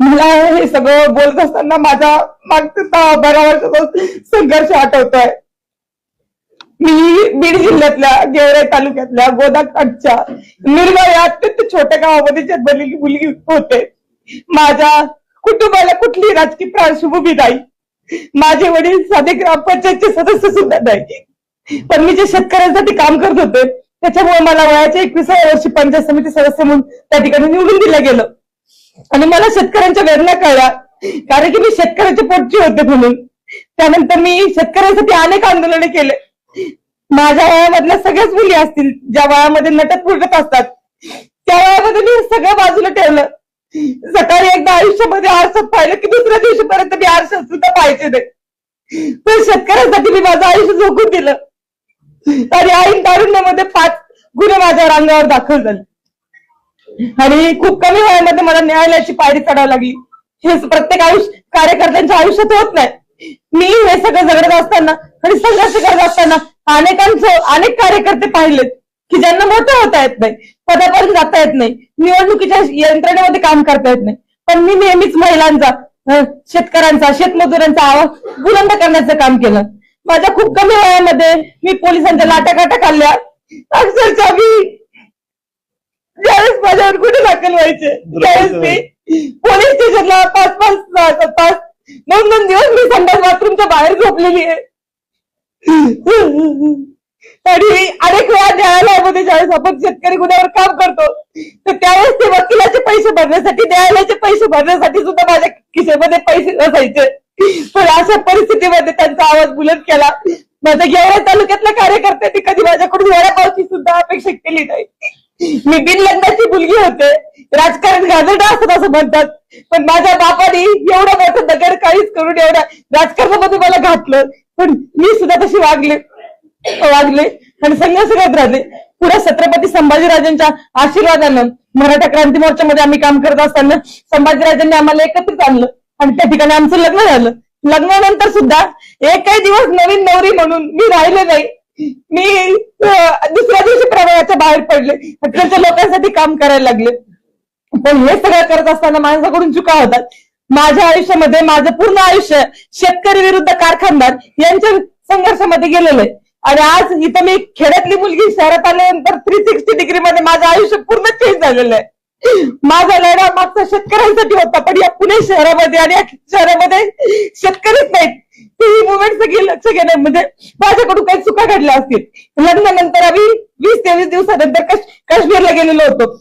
मला हे सगळं बोलत असताना माझा मागचा बारा वर्षाचा संघर्ष आठवतोय. मी बीड जिल्ह्यातल्या गेवरे तालुक्यातल्या गोदाकाठच्या निर्मळ या अत्यंत छोट्या गावामध्ये जन्मलेली मुलगी होते. माझ्या कुटुंबाला कुठली राजकीय पार्श्वभूमी नाही. माझे वडील साधे ग्रामपंचायतचे सदस्य सुद्धा नाही. पण मी जे शेतकऱ्यांसाठी काम करत होते त्याच्यामुळे मला वयाच्या एकविसाव्या वर्षी पंचायत समिती सदस्य म्हणून त्या ठिकाणी निवडून दिलं गेलं. आणि मला शेतकऱ्यांच्या वेदना कळल्या. कारण की मी शेतकऱ्यांचे पोटची होते म्हणून. त्यानंतर मी शेतकऱ्यांसाठी अनेक आंदोलने केले. माझ्या वयामधल्या सगळ्याच मुली असतील ज्या वयामध्ये नटत फुटत असतात त्या वयामध्ये मी सगळं बाजूला ठेवलं. सकाळी एकदा आयुष्यामध्ये आरसात पाहिलं की दुसऱ्या दिवशीपर्यंत मी आरशात सुद्धा पाहायचे नाही. पण शेतकऱ्यांसाठी मी माझं आयुष्य झोकून दिलं. आणि आईन तारुण्यामध्ये पाच गुन्हे माझ्या अंगावर दाखल झाले. आणि खूप कमी वयामध्ये मला न्यायालयाची पायरी चढावी लागली. हे प्रत्येक आयुष्य कार्यकर्त्यांच्या आयुष्यात होत नाही. मी हे सगळं जगत असताना आणि संघर्ष करत असताना अनेकांचं अनेक कार्यकर्ते पाहिलेत की ज्यांना मोठं होता येत नाही पदापर्यंत जाता येत नाही निवडणुकीच्या यंत्रणेमध्ये काम करता येत नाही. पण मी नेहमीच महिलांचा शेतकऱ्यांचा शेतमजुरांचा आवाज बुलंद करण्याचं काम केलं. माझ्या खूप कमी वयामध्ये मी पोलिसांच्या लाटाकाटा खाल्ल्या. अक्षरशः मी माझ्यावर गुन्हे दाखल व्हायचे? त्यावेळेस मी पोलीस स्टेशनला पाच पाच तास दोन दोन दिवस मी संडास बाथरूमच्या बाहेर झोपलेली आहे. आणि अनेक वेळा न्यायालयामध्ये ज्यावेळेस आपण शेतकरी गुन्ह्यावर काम करतो तर त्यावेळेस ते वकिलाचे पैसे भरण्यासाठी न्यायालयाचे पैसे भरण्यासाठी सुद्धा माझ्या खिशेमध्ये पैसे नसायचे. पण अशा परिस्थितीमध्ये त्यांचा आवाज बुलंद केला. माझ्या गेवरा तालुक्यातल्या कार्यकर्त्यांनी कधी माझ्याकडून वडापावची सुद्धा अपेक्षा केली नाही. मी बिन लग्नाची मुलगी होते. राजकारण घालणं असत असं म्हणतात. पण माझ्या बापाने एवढं मोठं दगड काहीच करून एवढ्या राजकारणामध्ये मला घातलं. पण मी सुद्धा तशी वागले वागले आणि संघर्ष करत राहिले. पुढे छत्रपती संभाजीराजांच्या आशीर्वादानं मराठा क्रांती मोर्चामध्ये आम्ही काम करत असताना संभाजीराजांनी आम्हाला एकत्रित आणलं. आणि त्या ठिकाणी आमचं लग्न झालं. लग्नानंतर सुद्धा एकही दिवस नवीन नवरी म्हणून मी राहिले नाही. मी दुसऱ्या दिवशी प्रवाहाच्या बाहेर पडले. तिकडच्या लोकांसाठी काम करायला लागले. पण हे सगळं करत असताना माणसाकडून चुका होतात. माझ्या आयुष्यामध्ये माझं पूर्ण आयुष्य शेतकरी विरुद्ध कारखानदार यांच्या संघर्षामध्ये गेलेलं आहे. आणि आज इथं मी खेड्यातली मुलगी शहरात आल्यानंतर थ्री सिक्स्टी डिग्री मध्ये माझं आयुष्य पूर्ण चेंज झालेलं आहे. माझा लढा मागचा शेतकऱ्यांसाठी होता पण या पुणे शहरामध्ये आणि या शहरामध्ये शेतकरीच नाहीत. सगळी लक्ष घेण्यामध्ये माझ्याकडून काही चुका घडल्या असतील. लग्नानंतर आम्ही वीस तेवीस दिवसानंतर काश्मीरला गेलेलो होतो.